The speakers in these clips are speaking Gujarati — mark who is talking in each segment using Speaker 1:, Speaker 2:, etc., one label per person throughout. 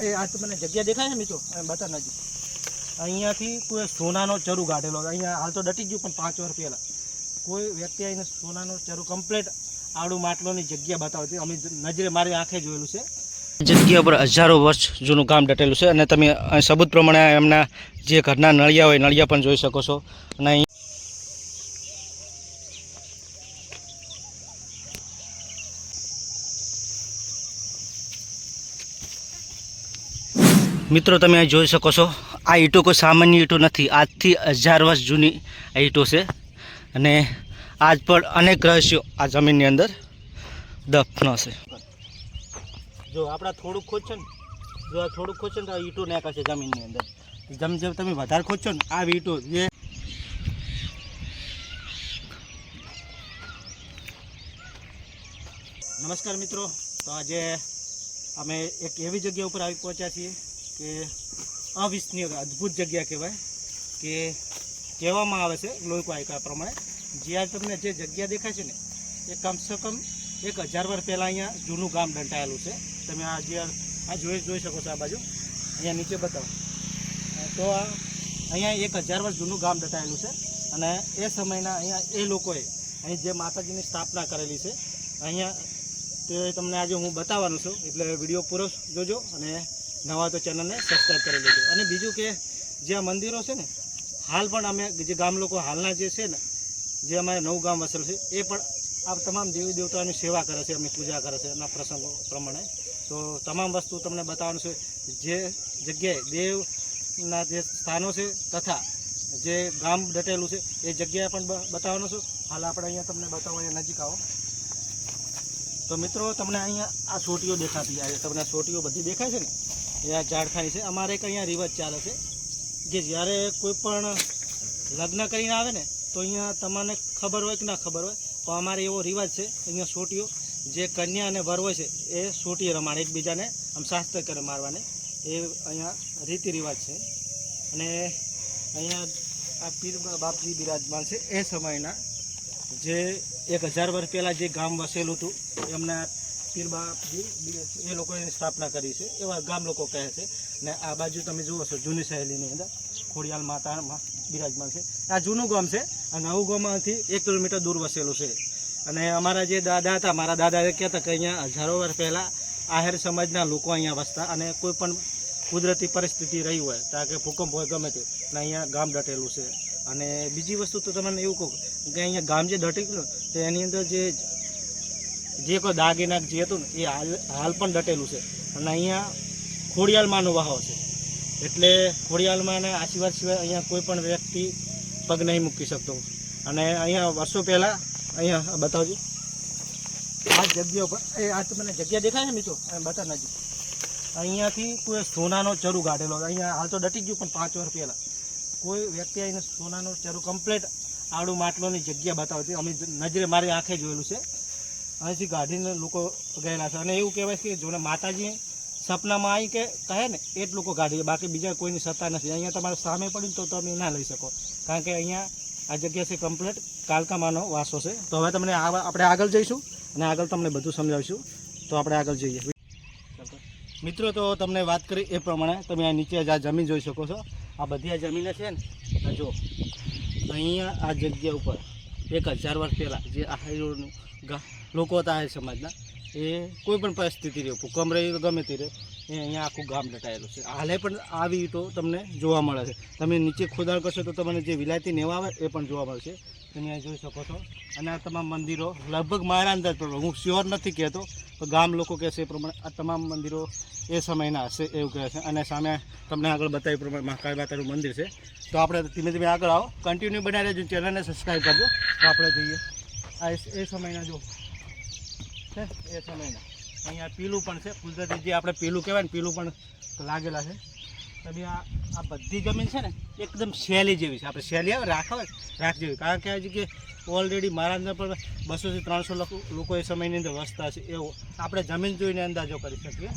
Speaker 1: એ આ તો મને જગ્યા દેખાય છે મિત્રો? બતા નજીક અહીંયાથી કોઈ સોનાનો ચરુ ગાઢેલો. અહીંયા હાલ તો ડટી ગયું, પણ પાંચ વર્ષ પહેલાં. કોઈ વ્યક્તિ આવીને સોનાનો ચરુ કમ્પ્લીટ આડું માટલોની જગ્યા બતાવતી. અમે નજરે મારી આંખે જોયેલું છે. જગ્યા પર હજારો વર્ષ જૂનું ગામ ડટેલું છે અને તમે સબૂત પ્રમાણે એમના જે ઘરના નળિયા હોય, નળિયા પણ જોઈ શકો છો. અને મિત્રો, તમે અહીં જોઈ શકો છો, આ ઈંટો કોઈ સામાન્ય ઈંટો નથી. આજથી હજાર વર્ષ જૂની આ ઈંટો છે. અને આજ પણ અનેક રહસ્યો આ જમીનની અંદર દફનો છે. જો, આપણા થોડુંક ખોદશો ને, જો આ થોડુંક ખોદશો ને તો ઈંટો નાખાશે જમીનની અંદર. જેમ જેમ તમે વધારે ખોદશો ને આ ઈંટો જે નમસ્કાર મિત્રો, તો આજે અમે એક એવી જગ્યા ઉપર આવી પહોંચ્યા છીએ કે અવિસ્મરણીય અદ્ભુત જગ્યા કહેવાય કે કહેવામાં આવે છે લોકો આયકા પ્રમાણે. જ્યાં તમને જે જગ્યા દેખાય છે ને, એ કમસે કમ એક હજાર વર્ષ પહેલાં અહીંયા જૂનું ગામ દંટાયેલું છે. તમે આ જે આ જોઈ જોઈ શકો છો આ બાજુ. અહીંયા નીચે બતાવો. તો આ અહીંયા એક હજાર વર્ષ જૂનું ગામ દટાયેલું છે અને એ સમયના અહીંયા એ લોકોએ અહીં જે માતાજીની સ્થાપના કરેલી છે, અહીંયા તે તમને આજે હું બતાવવાનું છું. એટલે વીડિયો પૂરો જોજો અને નવા તો ચેનલને સબસ્ક્રાઈબ કરી લેજો. અને બીજું કે, જે આ મંદિરો છે ને, હાલ પણ અમે જે ગામ લોકો હાલના જે છે ને, જે અમારે નવું ગામ વસેલું છે, એ પણ આ તમામ દેવી દેવતાઓની સેવા કરે છે, એમની પૂજા કરે છે એના પ્રસંગો પ્રમાણે. તો તમામ વસ્તુ તમને બતાવવાનું છે, જે જગ્યાએ દેવના જે સ્થાનો છે તથા જે ગામ દટેલું છે, એ જગ્યાએ પણ બતાવવાનું છું. હાલ આપણે અહીંયા તમને બતાવો, અહીંયા નજીક આવો. તો મિત્રો, તમને અહીંયા આ સોટીઓ દેખાતી આવે તમને સોટીઓ બધી દેખાય છે ને આ ઝાડખાની છે. અમારે એક અહીંયા રિવાજ ચાલે છે કે જ્યારે કોઈ પણ લગ્ન કરીને આવે ને, તો અહીંયા તમને ખબર હોય કે ના ખબર હોય, તો અમારે એવો રિવાજ છે. અહીંયા સોટીઓ, જે કન્યા અને વર હોય છે, એ સોટી રમાડે એકબીજાને, આમ શાસ્ત્ર કરે મારવાને. એ અહીંયા રીતિ રિવાજ છે. અને અહીંયા આ પીર બાપજી બિરાજમાન છે. એ સમયના જે એક હજાર વર્ષ પહેલાં જે ગામ વસેલું હતું, એમના પીર બાપજી એ લોકોએ સ્થાપના કરી છે, એવા ગામ લોકો કહે છે. ને આ બાજુ તમે જુઓ છો, જૂની શૈલીની અંદર ખોડિયાલ માતામાં બિરાજમાન છે. આ જૂનું ગામ છે અને નવું ગામમાંથી એક કિલોમીટર દૂર વસેલું છે. અને અમારા જે દાદા હતા, મારા દાદા કહેતા કે અહીંયા હજારો વર્ષ પહેલાં આહેર સમાજના લોકો અહીંયા વસતા અને કોઈ પણ કુદરતી પરિસ્થિતિ રહી હોય કારણ કે ભૂકંપ હોય ગમે તે અને અહીંયા ગામ ડટેલું છે. અને બીજી વસ્તુ તો તમને એવું કહું કે અહીંયા ગામ જે ડટી ગયું, તો એની અંદર જે જે કોઈ દાગીના જે હતું ને, એ હાલ હાલ પણ દટેલું છે. અને અહીંયા ખોડિયાલમાંનો વાહો છે. એટલે ખોડિયાલમાંના આશીર્વાદ સિવાય અહીંયા કોઈ પણ વ્યક્તિ પગ નહીં મૂકી શકતો. અને અહીંયા વર્ષો પહેલાં, અહીંયા બતાવજો. આ જગ્યા ઉપર, એ આ મને જગ્યા દેખાય છે મિત્રો? બતા નજીક અહીંયાથી કોઈ સોનાનો ચરુ હતો અહીંયા હાલ તો ડટી ગયું પણ પાંચ વર્ષ પહેલાં. કોઈ વ્યક્તિ આવીને સોનાનો ચરુ કમ્પ્લેટ આડું માટલોની જગ્યા બતાવતી અમે નજરે મારી આંખે જોયેલું છે. અહીંથી ગાઢીને લોકો ગયેલા છે. અને એવું કહેવાય છે કે જોને માતાજી સપનામાં આવી કે કહે ને, એ જ લોકો ગાઢી બાકી બીજા કોઈની સત્તા નથી. અહીંયા તમારે સામે પડ્યું તો તમે ના લઈ શકો. કારણ કે અહીંયા આ જગ્યા છે કમ્પ્લેટ કાલકામાનો વાસો છે. તો હવે તમને આપણે આગળ જઈશું અને આગળ તમને બધું સમજાવીશું. તો આપણે આગળ જઈએ. મિત્રો, તો તમને વાત કરી એ પ્રમાણે તમે આ નીચે જ આ જમીન જોઈ શકો છો. આ બધી આ જમીન છે ને જો, અહીંયા આ જગ્યા ઉપર એક હજાર વર્ષ પહેલાં જે આહિરોનું ગા લોકો હતા આહિર સમાજના, એ કોઈ પણ પરિસ્થિતિ રહે, ભૂકંપ રહી ગમે તે રહે, એ અહીંયા આખું ગામ દટાયેલું છે. હાલે પણ આવી ઈંટો તમને જોવા મળે છે. તમે નીચે ખોદાણ કરશો તો તમને જે વિલાયતી નેવા આવે એ પણ જોવા મળશે. તમે અહીંયા જોઈ શકો છો. અને આ તમામ મંદિરો લગભગ મારા અંદાજ પ્રમાણે, હું શ્યોર નથી કહેતો ગામ લોકો કહે છે એ પ્રમાણે આ તમામ મંદિરો એ સમયના હશે એવું કહે છે. અને સામે તમને આગળ બતાવ્યું પ્રમાણે મહાકાળ માતાનું મંદિર છે. તો આપણે ધીમે ધીમે આગળ આવો. કન્ટિન્યુ બનાવી રહેજો. ચેનલને સબસ્ક્રાઈબ કરજો. તો આપણે જઈએ. આ એ- એ સમયના જો. છે? એ સમયના. અહીંયા પીલું પણ છે. કુદરતી જે આપણે પીલું કહેવાય ને, પીલું પણ લાગેલા છે. તમે આ આ બધી જમીન છે ને એકદમ શેલી જેવી છે. આપણે શેલી આવે રાખ આવે રાખ જેવી કારણ કે આ જગ્યાએ ઓલરેડી મારા અંદર પણ બસોથી ત્રણસો લોકો એ સમયની અંદર વસતા છે. એવું. આપણે જમીન જોઈને અંદાજો કરી શકીએ.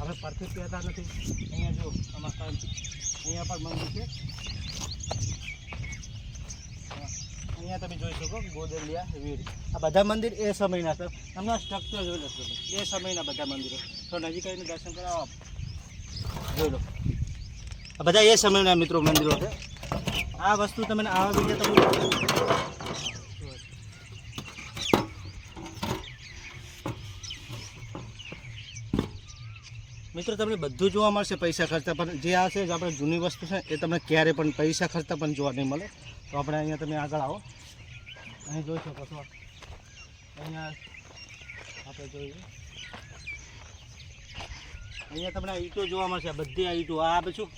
Speaker 1: આપણે પરફેક્ટ કહેતા નથી. અહીંયા જો અમારા અહીંયા પણ મંદિર છે. અહીંયા તમે જોઈ શકો ગોદલિયા, વીર. આ બધા મંદિર એ સમયના છે એમના સ્ટ્રક્ચર જોઈ લો એ સમયના બધા મંદિરો. તો નજીક આવીને દર્શન કરાવો જોઈ લો. આ બધા એ સમયના મિત્રો મંદિરો છે. આ વસ્તુ તમે આવા વીડિયો તમે મિત્રો, તમને બધું જોવા મળશે પૈસા ખર્ચા, પણ જે આ છે આપણે જૂની વસ્તુ છે, એ તમને ક્યારે પણ પૈસા ખર્ચતા પણ જોવા નહીં મળે. તો આપણે અહીંયા તમે આગળ આવો. અહીં જોઈ શકો છો. અહીંયા આપણે જોઈએ. અહીંયા તમને ઈંટો જોવા મળશે બધી આ ઈંટો. આ બધું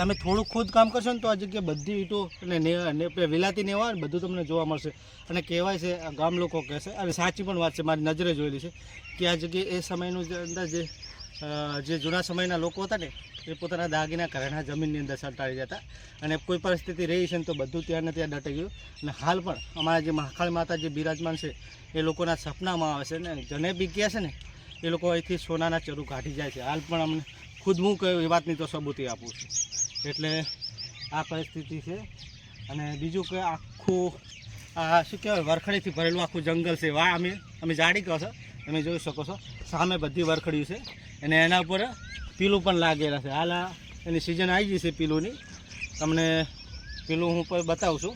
Speaker 1: તમે થોડુંક ખુદ કામ કરશો ને તો આ જગ્યાએ બધી ઈંટો અને વિલાતી નેવા બધું તમને જોવા મળશે. અને કહેવાય છે, આ ગામ લોકો કહેશે અને સાચી પણ વાત છે, મારી નજરે જોયેલી છે, કે આ જગ્યાએ એ સમયનું જે અંદર જે જે જૂના સમયના લોકો હતા ને, એ પોતાના દાગીના ઘરેણા જમીનની અંદર સંતાડી જતા અને કોઈ પરિસ્થિતિ રહી છે ને તો બધું ત્યાં ને ત્યાં દટાઈ ગયું. અને હાલ પણ અમારા જે મહાકાળી માતા જે બિરાજમાન છે, એ લોકોના સપનામાં આવે છે ને જને બી ગયા છે ને, એ લોકો અહીંથી સોનાના ચરુ કાઢી જાય છે. હાલ પણ અમને ખુદ હું કઈ વાતની તો સબૂતી આપું છું. એટલે આ પરિસ્થિતિ છે. અને બીજું કે આખું આ શું કહેવાય, વરખડીથી ભરેલું આખું જંગલ છે. વાહ અમે અમે જાડી કહો છો. તમે જોઈ શકો છો. સામે બધી વરખડ્યું છે. અને એના ઉપર પીલું પણ લાગેલા છે. હાલ એની સિઝન આવી ગઈ છે પીલુંની. તમને પીલું હું પણ બતાવું છું.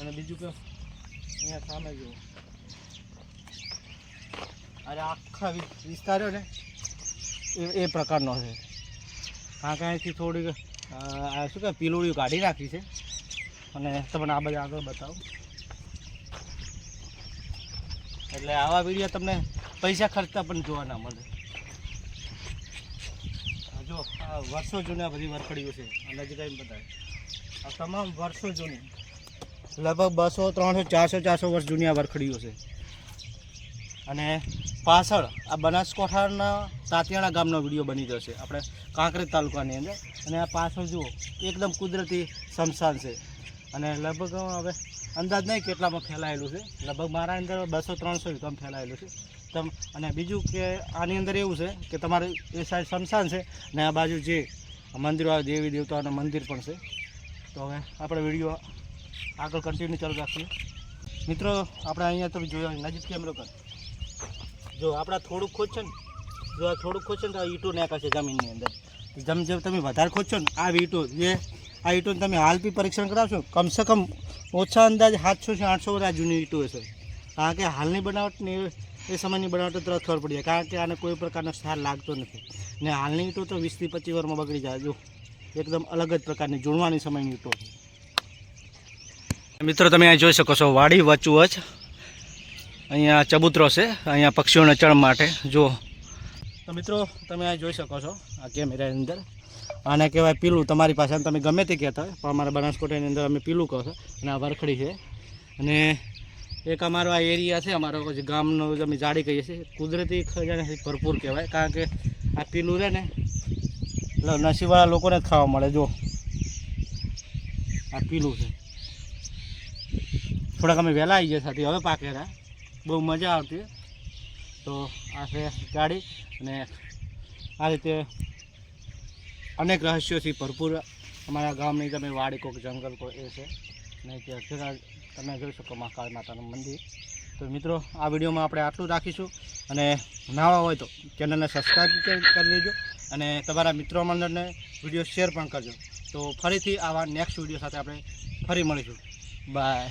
Speaker 1: અને બીજું કે અહીંયા સામે જુઓ. અરે આખા વિસ્તાર્યો વિસ્તાર ને. એ પ્રકારનો છે. કારણ કે અહીંથી થોડીક શું કહે પીલોળીઓ કાઢી રાખી છે. અને તમને આ બધા આગળ બતાવું. એટલે આવા વીડિયો તમને પૈસા ખર્ચતા પણ જોવા ના મળે. જો, આ વર્ષો જૂના બધી વરખડીઓ છે. આ નજીક આવીને બતાવે. આ તમામ વર્ષો જૂની. લગભગ બસો, ત્રણસો, ચારસો ચારસો વર્ષ જૂની આ વરખડીઓ છે. અને પાછળ આ બનાસકાંઠાના તાતિયાણા ગામનો વીડિયો બની ગયો છે. આપણે કાંકરેજ તાલુકાની અંદર. અને આ પાછળ જુઓ, એકદમ કુદરતી શમશાન છે. અને લગભગ હવે અંદાજ નહીં કેટલામાં ફેલાયેલું છે. લગભગ મારા અંદર બસો ત્રણસો એકમ ફેલાયેલું છે. તમ અને બીજું કે આની અંદર એવું છે કે તમારે એ સાઈડ શમશાન છે ને આ બાજુ જે મંદિરો આવે, દેવી દેવતાઓના મંદિર પણ છે. તો હવે આપણે વીડિયો આગળ કન્ટિન્યુ ચાલુ રાખીએ. મિત્રો, આપણે અહીંયા તમે જોયા નજીક કેમેરો કર જો આપણા થોડુંક ખોદશો ને, જો આ થોડુંક ખોદશો ને તો આ ઈંટો નાખાશે જમીનની અંદર. જેમ જેમ તમે વધારે ખોદશો ને, આ ઈંટો, જે આ ઈંટોને તમે હાલ બી પરીક્ષણ કરાવશો, કમસે કમ ઓછા અંદાજ સાતસો છે આઠસો વર્ષ જૂની ઈંટો હશે. કારણ કે હાલની બનાવટ ને એ- સમયની બનાવટ તરત ખબર પડી જાય, કારણ કે આને કોઈ પ્રકારનો સાર લાગતો નથી. ને હાલની ઈંટો તો વીસથી પચીસ વર્ષમાં બગડી જાય, જો એકદમ અલગ જ પ્રકારની જોડવાની સમયની ઈંટો. મિત્રો, તમે અહીં જોઈ શકો છો, વાડી વચું જ અહીંયા ચબૂતરો છે, અહીંયા પક્ષીઓને ચણ માટે. જો. તો મિત્રો, તમે આ જોઈ શકો છો, આ કેમેરાની અંદર. આને કહેવાય પીલું. તમારી પાસે તમે ગમે તે કહેતા હોય, પણ અમારા બનાસકોટાની અંદર અમે પીલું કહો છો, અને આ વરખડી છે. અને એક અમારો આ એરિયા છે, અમારો ગામનો અમે જાડી કહીએ છીએ, કુદરતી ખજાનાથી ભરપૂર કહેવાય. કારણ કે આ પીલું રહે ને, એટલે નસીબવાળા લોકોને જ ખાવા મળે. જો. આ પીલું છે. થોડાક અમે વહેલા આવી ગયા સાથે. હવે પાકેલા બહુ મજા આવતી. તો આ છે ગાડી અને આ રીતે અનેક રહસ્યોથી ભરપૂર અમારા ગામની તમે વાડી કોક જંગલ કોઈ એ છે. અને જરા તમે જોઈ શકો મહાકાળી માતાનું મંદિર. તો મિત્રો, આ વિડીયોમાં આપણે આટલું રાખીશું. અને નાવા હોય તો ચેનલને સબસ્ક્રાઈબ કરી લેજો. અને તમારા મિત્રો મંડળને વીડિયો શેર પણ કરજો. તો ફરીથી આવા નેક્સ્ટ વીડિયો સાથે આપણે ફરી મળીશું. બાય